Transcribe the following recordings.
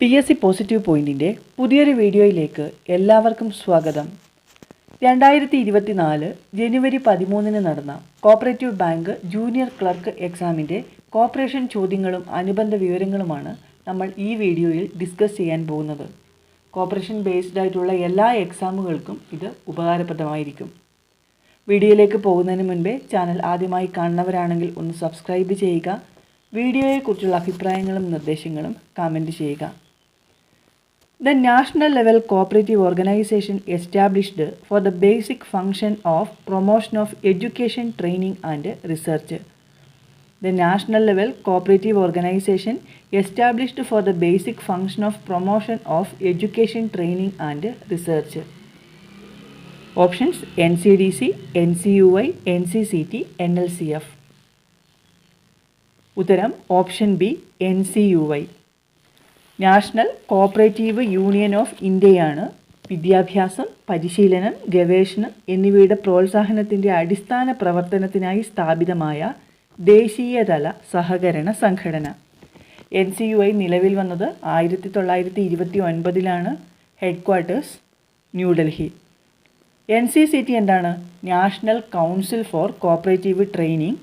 P S C positive പോയിന്റിന്റെ പുതിയൊരു വീഡിയോയിലേക്ക് എല്ലാവർക്കും സ്വാഗതം. രണ്ടായിരത്തി ഇരുപത്തിനാല് ജനുവരി പതിമൂന്നിന് നടന്ന കോപ്പറേറ്റീവ് ബാങ്ക് ജൂനിയർ ക്ലർക്ക് എക്സാമിന്റെ കോപ്പറേഷൻ ചോദ്യങ്ങളും അനുബന്ധ വിവരങ്ങളുമാണ് നമ്മൾ ഈ വീഡിയോയിൽ ഡിസ്കസ് ചെയ്യാൻ പോകുന്നത്. കോപ്പറേഷൻ ബേസ്ഡ് ആയിട്ടുള്ള എല്ലാ എക്സാമുകൾക്കും ഇത് ഉപകാരപ്രദമായിരിക്കും. വീഡിയോയിലേക്ക് പോകുന്നതിന് മുൻപേ ചാനൽ ആദ്യമായി കാണുന്നവരാണെങ്കിൽ ഒന്ന് സബ്സ്ക്രൈബ് ചെയ്യുക വീഡിയോയെക്കുറിച്ചുള്ള അഭിപ്രായങ്ങളും നിർദ്ദേശങ്ങളും കമന്റ് ചെയ്യുക. The national level cooperative organization established for the basic function of promotion of education, training and research. The national level cooperative organization established for the basic function of promotion of education, training and research. Options NCDC, NCUI, NCCT, NLCF. ഉത്തരം option B N C U Y national cooperative union of ഇന്ത്യയാണ്. വിദ്യാഭ്യാസം പരിശീലനം ഗവേഷണം എന്നിവയുടെ പ്രോത്സാഹനത്തിന്റെ അടിസ്ഥാന പ്രവർത്തനത്തിനായി സ്ഥാപിതമായ ദേശീയതല സഹകരണ സംഘടന. എൻ സി യു ഐ നിലവിൽ വന്നത് ആയിരത്തി തൊള്ളായിരത്തി ഇരുപത്തി ഒൻപതിലാണ് headquarters New Delhi. N C C T എന്താണ്? National council for cooperative training.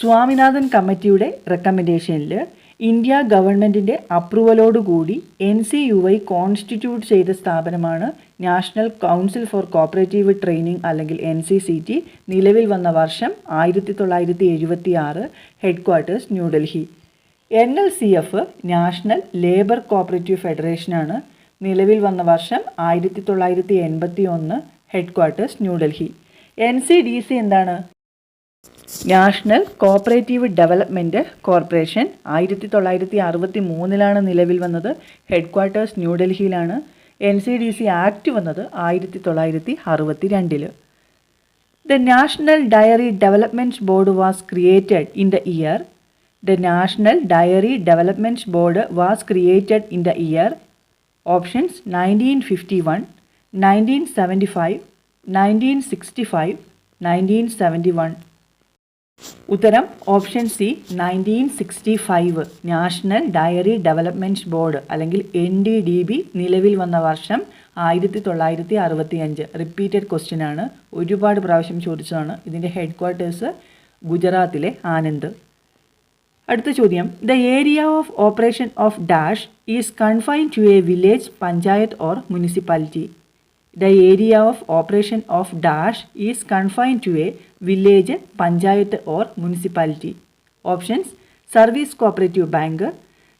Swaminathan കമ്മിറ്റിയുടെ റെക്കമെൻഡേഷനിൽ ഇന്ത്യ ഗവൺമെന്റിന്റെ അപ്രൂവലോടുകൂടി N C U I constitute ചെയ്ത സ്ഥാപനമാണ് national council for cooperative training അല്ലെങ്കിൽ എൻ സി സി ടി നിലവിൽ വന്ന വർഷം ആയിരത്തി തൊള്ളായിരത്തി എഴുപത്തി ആറ് headquarters New Delhi. N L C F national labour cooperative ഫെഡറേഷനാണ് നിലവിൽ വന്ന വർഷം ആയിരത്തി തൊള്ളായിരത്തി എൺപത്തി ഒന്ന് headquarters New Delhi. N C D C എന്താണ്? നാഷണൽ കോപ്പറേറ്റീവ് ഡെവലപ്മെന്റ് കോർപ്പറേഷൻ ആയിരത്തി തൊള്ളായിരത്തി അറുപത്തി മൂന്നിലാണ് നിലവിൽ വന്നത്. Head quarters ന്യൂഡൽഹിയിലാണ്. N C D C act വന്നത് ആയിരത്തി തൊള്ളായിരത്തി അറുപത്തി രണ്ടിൽ the national dairy developments board was created in the year. The national dairy developments board was created in the year. Options nineteen fifty one nineteen seventy five nineteen sixty five nineteen seventy one ഉത്തരം option C nineteen sixty five national dairy development board അല്ലെങ്കിൽ N D D B നിലവിൽ വന്ന വർഷം ആയിരത്തി തൊള്ളായിരത്തി അറുപത്തി അഞ്ച് repeated question ആണ്. ഒരുപാട് പ്രാവശ്യം ചോദിച്ചതാണ്. ഇതിന്റെ ഹെഡ് ക്വാർട്ടേഴ്സ് ഗുജറാത്തിലെ ആനന്ദ്. അടുത്ത ചോദ്യം. The area of operation of dash is confined to a village panchayat or municipality the area of operation of dash is confine to a village panchayat or municipality options service cooperative bank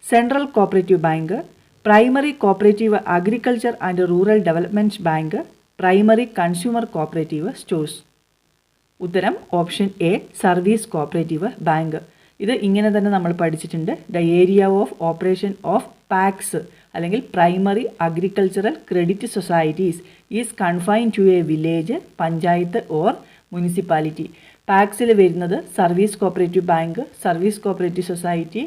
central cooperative bank primary cooperative agriculture and rural development bank primary consumer cooperative stores ഉത്തരം option A service cooperative bank ഇത് ഇങ്ങനെ തന്നെ നമ്മൾ പഠിച്ചിട്ടുണ്ട്. The area of operation of PACS അല്ലെങ്കിൽ primary agricultural credit societies is confine to a village panchayat or municipality പാക്സിൽ വരുന്നത് service cooperative bank service cooperative society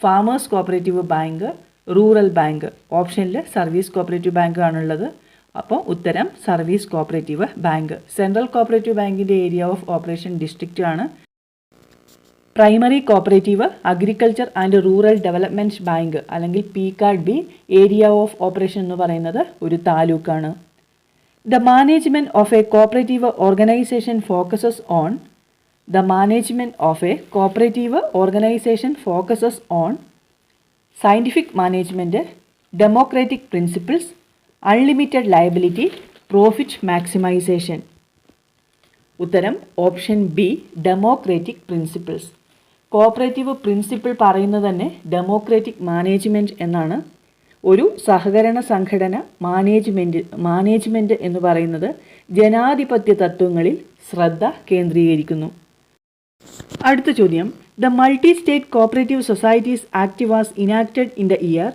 farmers cooperative bank rural bank ഓപ്ഷനിൽ service cooperative bank ആണുള്ളത്. അപ്പോൾ ഉത്തരം service cooperative bank central cooperative ബാങ്കിന്റെ area of operation district ആണ്. Primary cooperative agriculture and rural development bank അല്ലെങ്കിൽ P card B area of operation എന്ന് പറയുന്നത് ഒരു താലൂക്കാണ്. The management of a cooperative organisation focuses on the management of a cooperative organisation focuses on scientific management democratic principles unlimited liability profit maximisation ഉത്തരം option B democratic principles cooperative principle പറയുന്നത് തന്നെ democratic management എന്നാണ്. ഒരു സഹകരണ സംഘടന management management എന്ന് പറയുന്നത് ജനാധിപത്യ തത്വങ്ങളിൽ ശ്രദ്ധ കേന്ദ്രീകരിക്കുന്നു. അടുത്ത ചോദ്യം. The multi state cooperative societies act was enacted in the year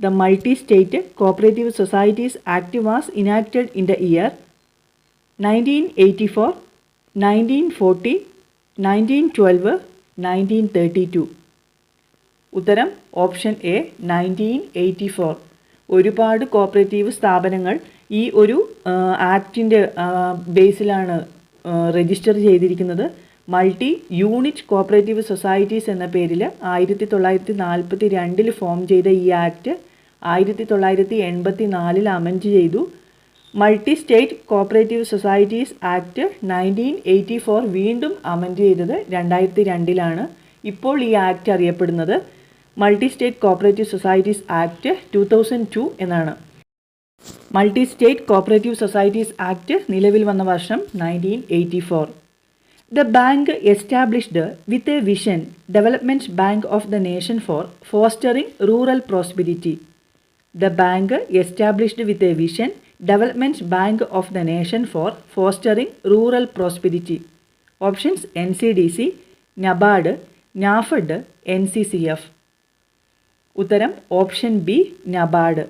the multi state cooperative societies act was enacted in the year nineteen eighty four nineteen forty nineteen twelve nineteen thirty two ഉത്തരം option A nineteen eighty four ഒരുപാട് cooperative സ്ഥാപനങ്ങൾ ഈ ഒരു ആക്ടിന്റെ ബേസിലാണ് register ചെയ്തിരിക്കുന്നത്. Multi unit cooperative societies എന്ന പേരിൽ ആയിരത്തി തൊള്ളായിരത്തി നാൽപ്പത്തി രണ്ടിൽ ഫോം ചെയ്ത ഈ ആക്ട് ആയിരത്തി തൊള്ളായിരത്തി എൺപത്തി നാലിൽ അമെൻഡ് ചെയ്തു. Multi state cooperative societies act nineteen eighty four വീണ്ടും അമെൻഡ് ചെയ്തത് രണ്ടായിരത്തി രണ്ടിലാണ് ഇപ്പോൾ ഈ ആക്ട് അറിയപ്പെടുന്നത് multi state cooperative societies act two thousand two എന്നാണ്. Multi state cooperative societies act നിലവിൽ വന്ന വർഷം nineteen eighty four the bank established with a vision development bank of the nation for fostering rural prosperity the bank established with a vision development bank of the nation for fostering rural prosperity options N C D C NABARD NAFED N C C F ഉത്തരം option B NABARD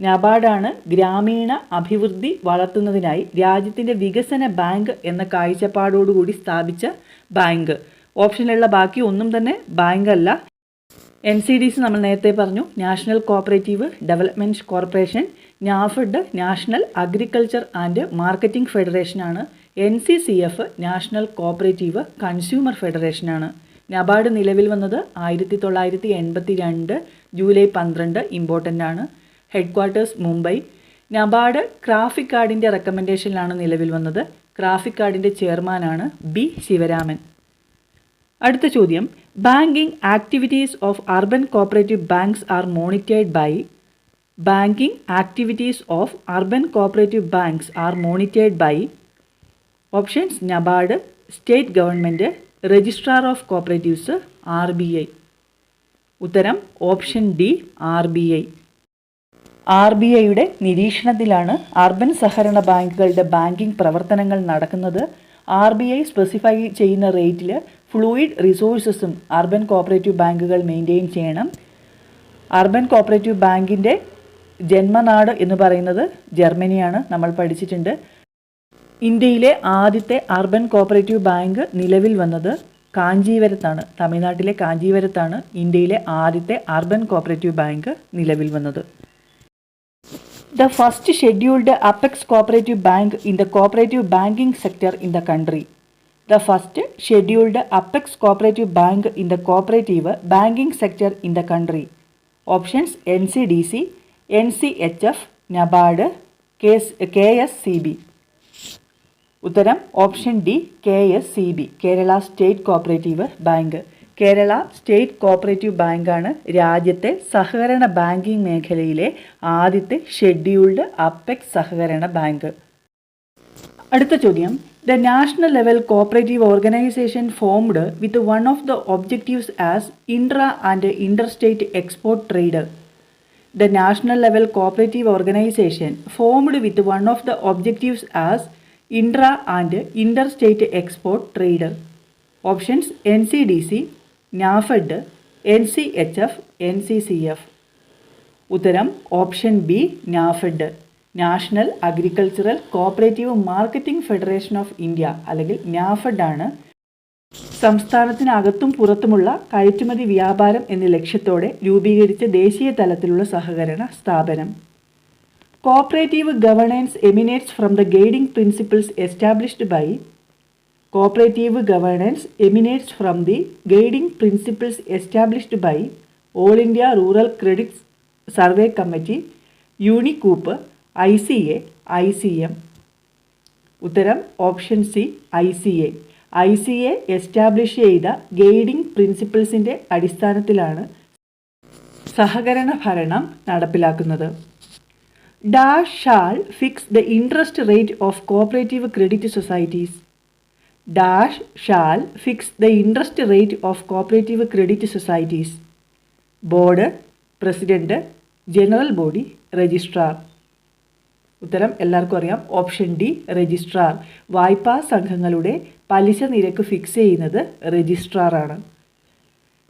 നബാർഡാണ് ഗ്രാമീണ അഭിവൃദ്ധി വളർത്തുന്നതിനായി രാജ്യത്തിന്റെ വികസന bank എന്ന കാഴ്ചപ്പാടോടുകൂടി സ്ഥാപിച്ച bank. ഓപ്ഷനിലുള്ള ബാക്കി ഒന്നും തന്നെ ബാങ്കല്ല. എൻ സി ഡി സി നമ്മൾ നേരത്തെ പറഞ്ഞു. National cooperative development corporation NAFED national agriculture and marketing ഫെഡറേഷനാണ് N C C F national cooperative consumer ഫെഡറേഷനാണ് NABARD നിലവിൽ വന്നത് ആയിരത്തി തൊള്ളായിരത്തി എൺപത്തി രണ്ട് ജൂലൈ പന്ത്രണ്ട് ഇമ്പോർട്ടന്റ് ആണ്. ഹെഡ് ക്വാർട്ടേഴ്സ് മുംബൈ നബാർഡ് ക്രാഫിക് കാർഡിന്റെ റെക്കമെൻഡേഷനിലാണ് നിലവിൽ വന്നത്. ക്രാഫിക് കാർഡിന്റെ ചെയർമാനാണ് ബി ശിവരാമൻ അടുത്ത ചോദ്യം. Banking activities of urban cooperative banks are monitored by banking activities of urban cooperative banks are monitored by options NABARD state government registrar of cooperatives R B I ഉത്തരം option D R B I R B ഐയുടെ നിരീക്ഷണത്തിലാണ് urban സഹകരണ ബാങ്കുകളുടെ banking പ്രവർത്തനങ്ങൾ നടക്കുന്നത്. R B I specify ചെയ്യുന്ന റേറ്റിൽ fluid റിസോഴ്സസും അർബൻ കോപ്പറേറ്റീവ് ബാങ്കുകൾ മെയിന്റെയിൻ ചെയ്യണം. അർബൻ കോപ്പറേറ്റീവ് ബാങ്കിന്റെ ജന്മനാട് എന്ന് പറയുന്നത് ജർമ്മനിയാണ്. നമ്മൾ പഠിച്ചിട്ടുണ്ട്. ഇന്ത്യയിലെ ആദ്യത്തെ അർബൻ കോപ്പറേറ്റീവ് ബാങ്ക് നിലവിൽ വന്നത് കാഞ്ചീവരത്താണ് തമിഴ്നാട്ടിലെ കാഞ്ചീവരത്താണ് ഇന്ത്യയിലെ ആദ്യത്തെ അർബൻ കോപ്പറേറ്റീവ് ബാങ്ക് നിലവിൽ വന്നത്. The first scheduled apex cooperative bank in the cooperative banking sector in the country. The first scheduled apex cooperative bank in the cooperative banking sector in the country options N C D C N C H F NABARD K S C B ഉത്തരം option D K S C B Kerala state cooperative bank Kerala state cooperative ബാങ്കാണ് രാജ്യത്തെ സഹകരണ banking മേഖലയിലെ ആദ്യത്തെ scheduled apex സഹകരണ bank അടുത്ത ചോദ്യം the national level cooperative organisation formed with one of the objectives as intra and inter state export trade the national level cooperative organisation formed with one of the objectives as intra and inter state export trade options N C D C NAFED N C H F N C C F ഉത്തരം option B NAFED National agricultural cooperative marketing federation of India അല്ലെങ്കിൽ നാഫഡ് ആണ്. സംസ്ഥാനത്തിനകത്തും പുറത്തുമുള്ള കയറ്റുമതി വ്യാപാരം എന്ന ലക്ഷ്യത്തോടെ രൂപീകരിച്ച ദേശീയ തലത്തിലുള്ള സഹകരണ സ്ഥാപനം. Cooperative governance emanates from the guiding principles established by cooperative governance emanates from the guiding principles established by all India rural credit survey committee Unicoop I C A I C M. ഉത്തരം option C I C A. I C A establish ചെയ്ത guiding പ്രിൻസിപ്പിൾസിന്റെ അടിസ്ഥാനത്തിലാണ് സഹകരണ ഭരണം നടപ്പിലാക്കുന്നത്. Dash shall fix the interest rate of cooperative credit societies. Dash shall fix the interest rate of cooperative credit societies. Board president general body registrar. ഉത്തരം എല്ലാവർക്കും അറിയാം. Option D registrar വായ്പാ സംഘങ്ങളുടെ പലിശ നിരക്ക് ഫിക്സ് ചെയ്യുന്നത് രജിസ്ട്രാറാണ്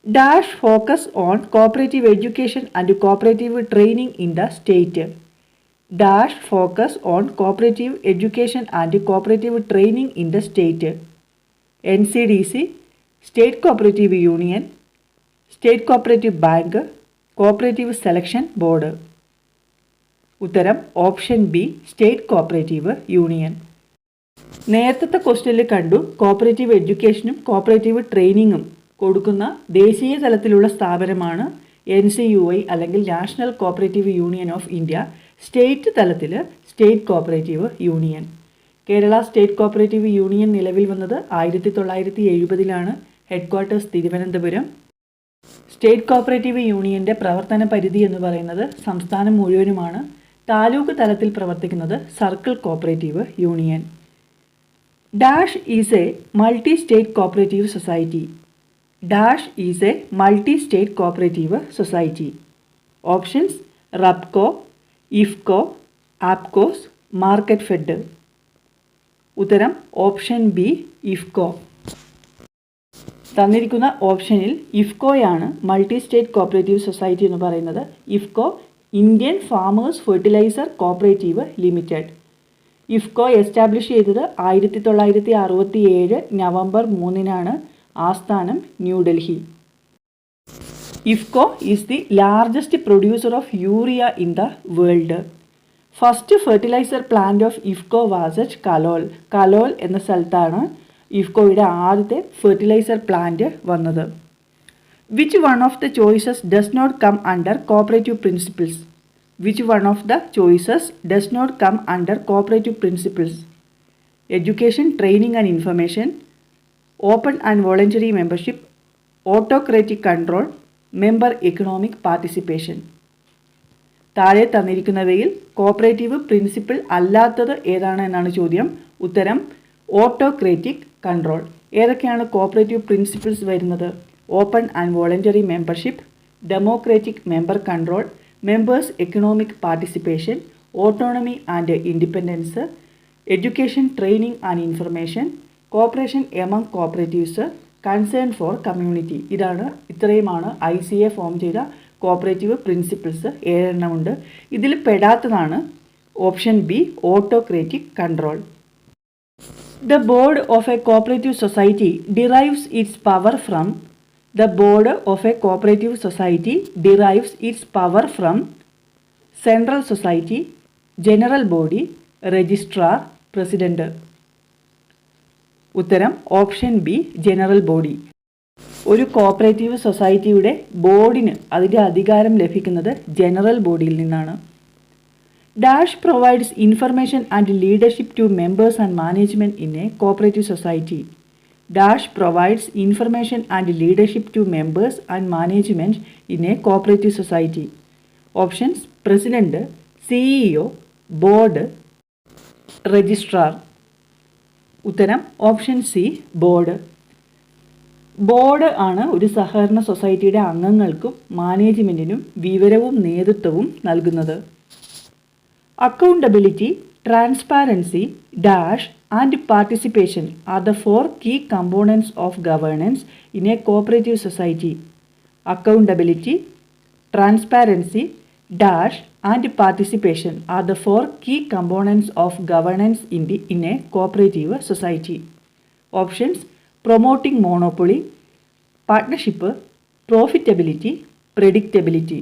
dash focus on cooperative education and cooperative training in the state dash focus on cooperative education and cooperative training in the state N C D C state cooperative union state cooperative bank cooperative selection board ഉത്തരം option B state cooperative union. നേരത്തെ ക്വസ്റ്റ്യനിൽ കണ്ടു cooperative എഡ്യൂക്കേഷനും cooperative ട്രെയിനിങ്ങും കൊടുക്കുന്ന ദേശീയ തലത്തിലുള്ള സ്ഥാപനമാണ് N C U I അല്ലെങ്കിൽ national cooperative union of India state തലത്തിൽ state cooperative union. Kerala state cooperative union നിലവിൽ വന്നത് ആയിരത്തി തൊള്ളായിരത്തി എഴുപതിലാണ് ഹെഡ്ക്വാർട്ടേഴ്സ് തിരുവനന്തപുരം. സ്റ്റേറ്റ് കോപ്പറേറ്റീവ് യൂണിയന്റെ പ്രവർത്തന പരിധി എന്ന് പറയുന്നത് സംസ്ഥാനം മുഴുവനുമാണ്. താലൂക്ക് തലത്തിൽ പ്രവർത്തിക്കുന്നത് circle cooperative union. Dash is a multi state cooperative society. Dash is a multi state cooperative society. Options Rubco IFFCO APCOS Marketfed. ഉത്തരം ഓപ്ഷൻ ബി ഇഫ്കോ. തന്നിരിക്കുന്ന ഓപ്ഷനിൽ ഇഫ്കോയാണ് മൾട്ടി സ്റ്റേറ്റ് കോപ്പറേറ്റീവ് സൊസൈറ്റി എന്ന് പറയുന്നത്. IFFCO Indian farmers fertiliser cooperative limited IFFCO establish ചെയ്തത് ആയിരത്തി തൊള്ളായിരത്തി അറുപത്തി ഏഴ് നവംബർ മൂന്നിനാണ് ആസ്ഥാനം New Delhi IFFCO is the largest producer of urea in the world first fertiliser plant of IFFCO was at Kalol Kalol എന്ന സ്ഥലത്താണ് ഇഫ്കോയുടെ ആദ്യത്തെ ഫെർട്ടിലൈസർ പ്ലാന്റ് വന്നത്. Which one of the choices does not come under cooperative principles which one of the choices does not come under cooperative principles education training and information open and voluntary membership autocratic control member economic participation താഴെ തന്നിരിക്കുന്നവയിൽ cooperative principle അല്ലാത്തത് ഏതാണ് എന്നാണ് ചോദ്യം. ഉത്തരം autocratic control ഏതൊക്കെയാണ് cooperative principles വരുന്നത്? Open and voluntary membership democratic member control members economic participation autonomy and independence education training and information cooperation among cooperatives concern for community. ഇതാണ് ഇത്രയുമാണ് ഐ സി എ ഫോം ചെയ്ത cooperative principles ഏഴെണ്ണമുണ്ട് ഇതിൽ പെടാത്തതാണ് option B autocratic control. The board of a cooperative society derives its power from the board of a cooperative society derives its power from central society general body registrar president ഉത്തരം option B general body ഒരു cooperative സൊസൈറ്റിയുടെ ബോർഡിന് അതിന്റെ അധികാരം ലഭിക്കുന്നത് ജനറൽ ബോഡിയിൽ നിന്നാണ്. Dash provides information and leadership to members and management in a cooperative society dash provides information and leadership to members and management in a cooperative society options president CEO board registrar ഉത്തരം option C board board ആണ് ഒരു സഹകരണ സൊസൈറ്റിയുടെ അംഗങ്ങൾക്കും മാനേജ്മെന്റിനും വിവരവും നേതൃത്വവും നൽകുന്നത്. Accountability transparency dash, and participation are the four key components of governance in a cooperative society. Accountability, transparency, dash and participation are the four key components of governance in, the, in a cooperative society. Options promoting monopoly, partnership, profitability, predictability.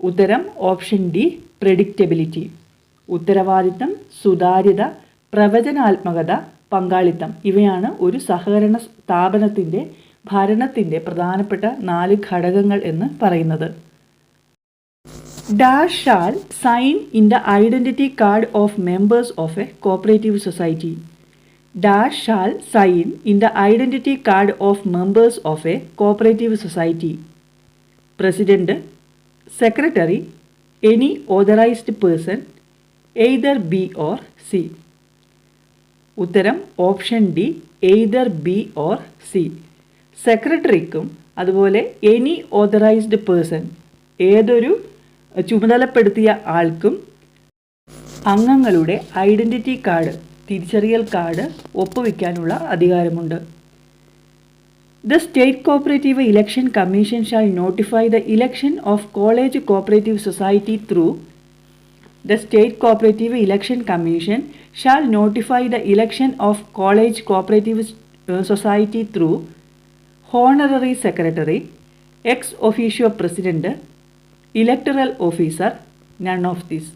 ഉത്തരം option D predictability ഉത്തരവാദിത്തം സുതാര്യത പ്രവചനാത്മകത പങ്കാളിത്തം ഇവയാണ് ഒരു സഹകരണ സ്ഥാപനത്തിന്റെ ഭരണത്തിന്റെ പ്രധാനപ്പെട്ട നാല് ഘടകങ്ങൾ എന്ന് പറയുന്നത്. Dash shall sign in the identity card of members of a cooperative society. Dash shall sign in the identity card of members of a cooperative society. President secretary any authorised person either B or C ഉത്തരം option D either B or C സെക്രട്ടറിക്കും അതുപോലെ any authorised person ഏതൊരു ചുമതലപ്പെടുത്തിയ ആൾക്കും അംഗങ്ങളുടെ identity card തിരിച്ചറിയൽ card ഒപ്പുവെക്കാനുള്ള അധികാരമുണ്ട്. The state cooperative election commission shall notify the election of college cooperative society through the state cooperative election commission shall notify the election of college cooperative society through honorary secretary ex officio president electoral officer none of this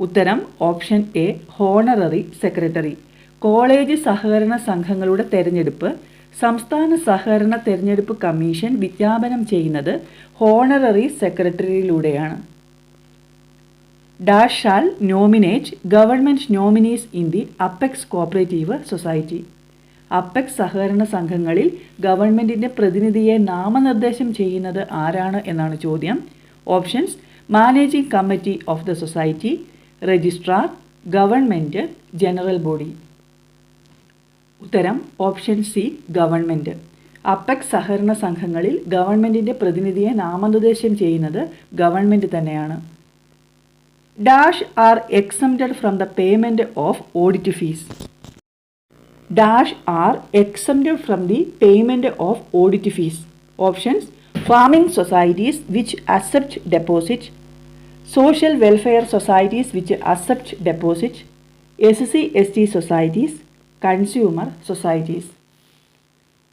ഉത്തരം option A honorary secretary college സഹകരണ സംഘങ്ങളുടെ തെരഞ്ഞെടുപ്പ് സംസ്ഥാന സഹകരണ തെരഞ്ഞെടുപ്പ് commission വിജ്ഞാപനം ചെയ്യുന്നത് honorary സെക്രട്ടറിയിലൂടെയാണ് dash shall nominate government nominees in the apex cooperative society apex സഹകരണ സംഘങ്ങളിൽ ഗവൺമെന്റിന്റെ പ്രതിനിധിയെ നാമനിർദ്ദേശം ചെയ്യുന്നത് ആരാണ് എന്നാണ് ചോദ്യം. Options managing committee of the society registrar government general body ഉത്തരം ഓപ്ഷൻ സി ഗവൺമെന്റ് അപ്പെക്സ് സഹകരണ സംഘങ്ങളിൽ ഗവൺമെന്റിന്റെ പ്രതിനിധിയെ നാമനിർദ്ദേശം ചെയ്യുന്നത് ഗവൺമെന്റ് തന്നെയാണ്. dash are exempted from the payment of audit fees dash are exempted from the payment of audit fees options farming societies which accept deposit social welfare societies which accept deposit S C S T societies consumer societies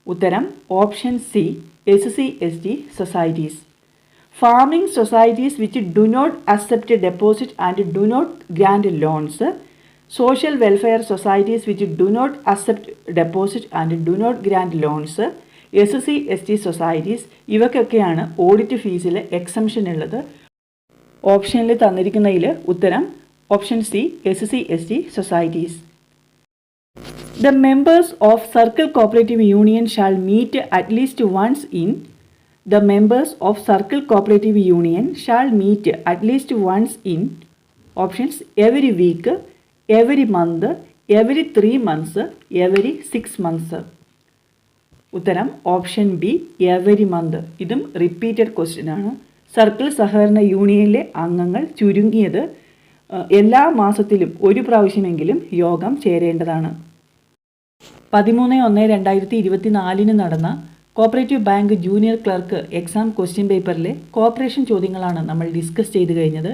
ഉത്തരം option C S C S T societies Farming societies which do not accept deposit and do not grant loans social welfare societies which do not accept deposit and do not grant loans S C S T societies ഇവക്കൊക്കെയാണ് audit ഫീസിൽ exemption ഉള്ളത്. ഓപ്ഷനിൽ തന്നിരിക്കുന്നതിൽ ഉത്തരം option C S C S T societies the members of circle cooperative union shall meet at least once in the members of Circle Cooperative Union shall meet at least once in options every week, every month, every three months, every six months. ഉത്തരം option B every month ഇതും repeated question ആണ് circle സഹകരണ യൂണിയനിലെ അംഗങ്ങൾ ചുരുങ്ങിയത് എല്ലാ മാസത്തിലും ഒരു പ്രാവശ്യമെങ്കിലും യോഗം ചേരേണ്ടതാണ് പതിമൂന്ന് ഒന്ന് രണ്ടായിരത്തി ഇരുപത്തി നടന്ന cooperative bank junior clerk exam question പേപ്പറിലെ cooperation ചോദ്യങ്ങളാണ് നമ്മൾ ഡിസ്കസ് ചെയ്ത് കഴിഞ്ഞത്.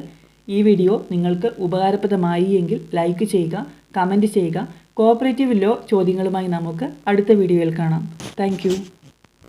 ഈ വീഡിയോ നിങ്ങൾക്ക് ഉപകാരപ്രദമായി എങ്കിൽ ലൈക്ക് ചെയ്യുക കമന്റ് ചെയ്യുക. കോപ്പറേറ്റീവ് ലോ ചോദ്യങ്ങളുമായി നമുക്ക് അടുത്ത വീഡിയോയിൽ കാണാം. താങ്ക്